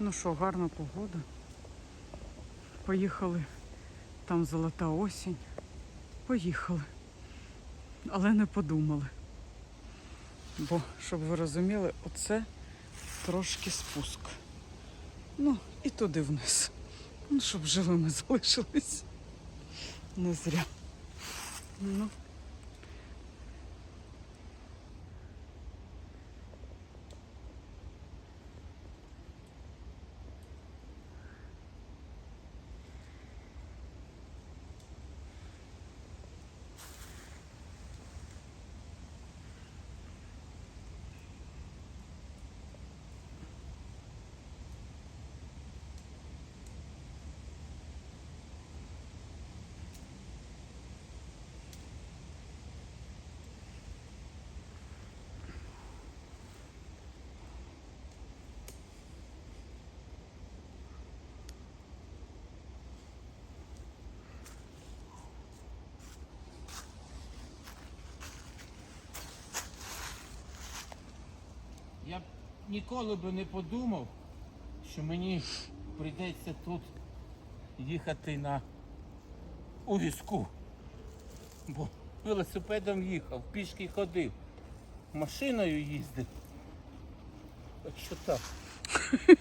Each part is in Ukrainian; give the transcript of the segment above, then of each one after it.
Ну що, гарна погода. Поїхали. Там золота осінь. Поїхали. Але не подумали. Бо, щоб ви розуміли, оце трошки спуск. Ну, і туди вниз. Ну, щоб живими залишились. Не зря. Ну. Я б ніколи би не подумав, що мені прийдеться тут їхати на у візку. Бо велосипедом їхав, пішки ходив, машиною їздив. Так що так.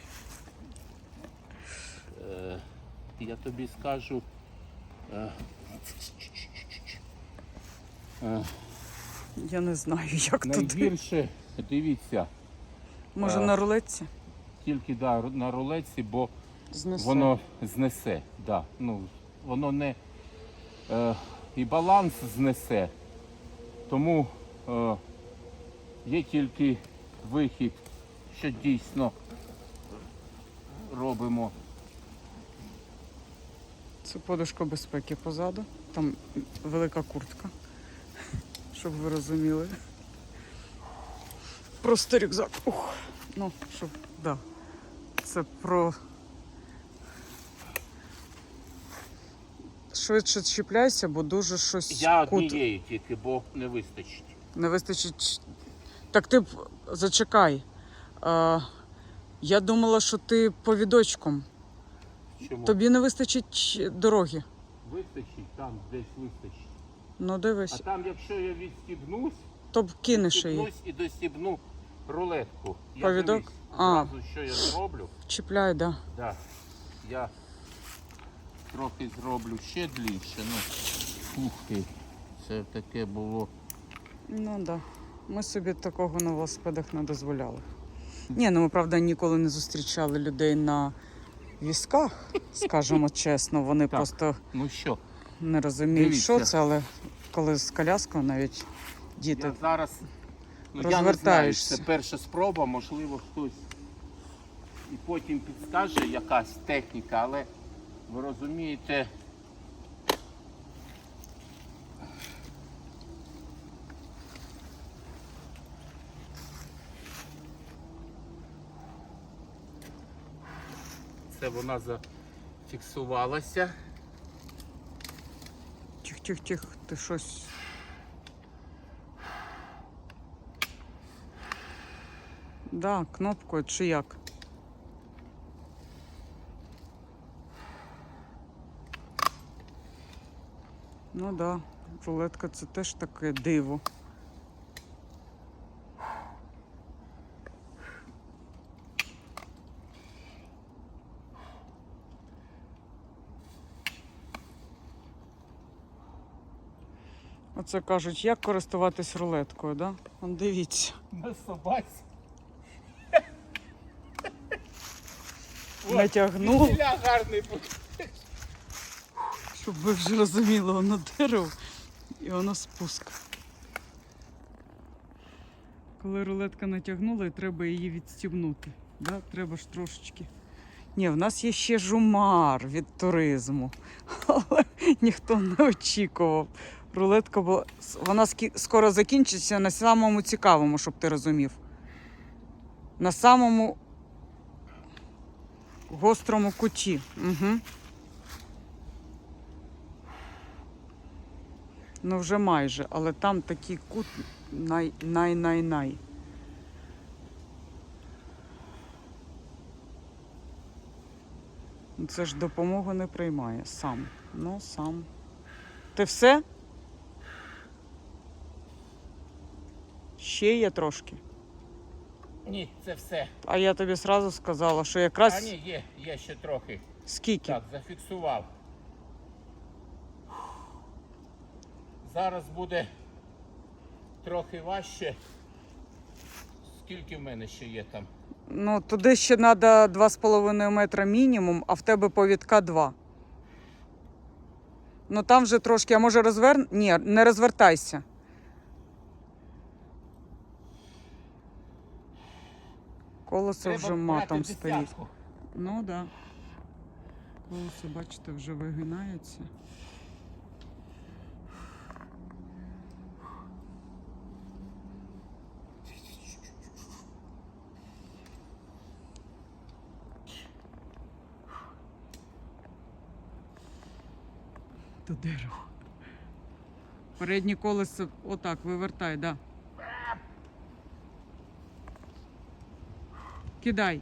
Е, я тобі скажу. е, е, Я не знаю, як туди. найгірше, дивіться, Може на рулетці тільки да, на рулетці, бо знесе. воно знесе. Да. Ну, воно не е, і баланс знесе. Тому е, є тільки вихід, що дійсно робимо. Це подушка безпеки позаду. Там велика куртка, щоб ви розуміли. Просто рюкзак. Ух. Ну, щоб, да. Це про. Швидше чіпляйся, бо дуже щось Я кут... однієї тільки, бо не вистачить. не вистачить. Так ти зачекай. А, я думала, що ти повідочком. Чому? Тобі не вистачить дороги. Вистачить, там десь вистачить. Ну дивись. А там, якщо я відстібнусь, то б кинеш її. відстібнусь і достібну рулетку. Я Повідок? А. Зразу, що я зроблю. Чіпляй, да. Да. Я трохи зроблю ще длінше. Ну, ух ти, це таке було. Ну да. Ми собі такого на велосипедах не дозволяли. Ні, ну ми правда ніколи не зустрічали людей на візках, скажімо чесно. Вони Так. просто Ну що, не розуміють, що це, але коли з коляскою навіть діти. я зараз ну, я не знаю, це перша спроба, можливо, хтось і потім підскаже якась техніка, але ви розумієте. Це вона зафіксувалася. Тих-тих-тих, ти щось. Да, кнопкою чи як? Ну да, рулетка це теж таке диво. Оце кажуть, як користуватись рулеткою, да? Дивіться. На собаці. Натягнув. Гарний. Щоб ви вже розуміли, воно дерево і воно спуск. Коли рулетка натягнула, і треба її відстібнути. Да? Треба ж трошечки. Ні, в нас є ще жумар від туризму, але ніхто не очікував. Рулетка була. Вона скоро закінчиться на самому цікавому, щоб ти розумів. На самому гострому куті. Угу. Ну, вже майже, але там такий кут най-най-най-най. Це ж допомогу не приймає сам. Ну, сам. Ти все? Ще є трошки. Ні, це все. А я тобі сразу сказала, що якраз А ні, є, є ще трохи. скільки? Так, зафіксував. Зараз буде трохи важче. Скільки в мене ще є там? Ну, туди ще треба 2,5 метра мінімум, а в тебе повідка 2. Ну там вже трошки, а може розвер... Ні, не розвертайся. Колесо вже матом стоїть. Ну так. Да. Колесо, бачите, вже вигинається. До дерева. Переднє колесо отак вивертай, да. Кидай.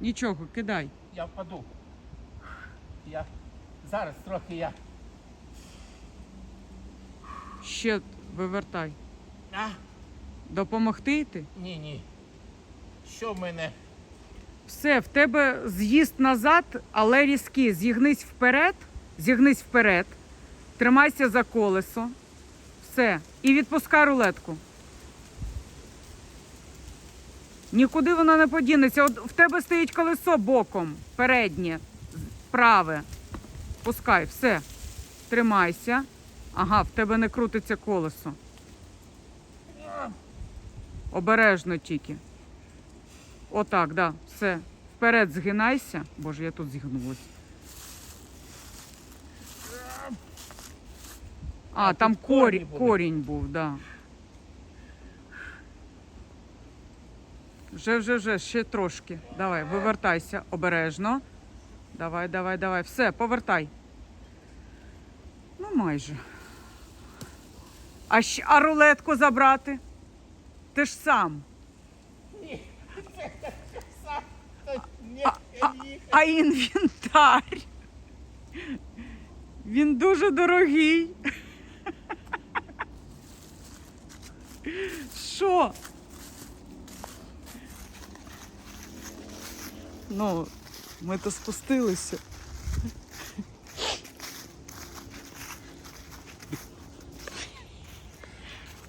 Нічого, кидай. Я впаду. Я зараз трохи я. Ще вивертай. А, Допомогти йти? ні, ні. Що в мене? Все, в тебе з'їзд назад, але різкий. Зігнись вперед, зігнись вперед, тримайся за колесо. Все. І відпускай рулетку. Нікуди вона не подінеться. От в тебе стоїть колесо боком, переднє, праве. Пускай, все. Тримайся. Ага, в тебе не крутиться колесо. Обережно тільки. Отак, да, все. Вперед згинайся. Боже, я тут зігнулась. А, А, там корінь, корінь був, да. Вже, вже, вже, ще трошки. Давай, вивертайся обережно. Давай, давай, давай. Все, повертай. Ну, майже. А, щ- а рулетку забрати? Ти ж сам. Ні, це сам. Ні, ні. А інвентар. Він дуже дорогий. Що? Ну, ми то спустилися.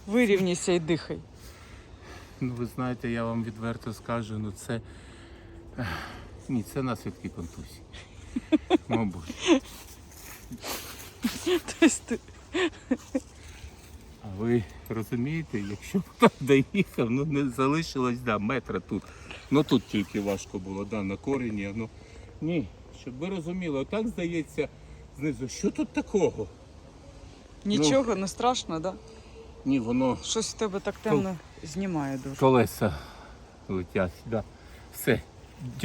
Вирівняйся і дихай. Ну, ви знаєте, я вам відверто скажу, ну це. Ні, це наслідки контузії. Мабуть. Тобто ти А ви розумієте, якщо б там доїхав, ну не залишилось да, метра тут. Ну тут тільки важко було, да, на корені. Ну ні, щоб ви розуміли, отак здається знизу, що тут такого? нічого не страшно, да? Ні, воно Щось в тебе так темно знімає дуже. колеса летять. Да. Все.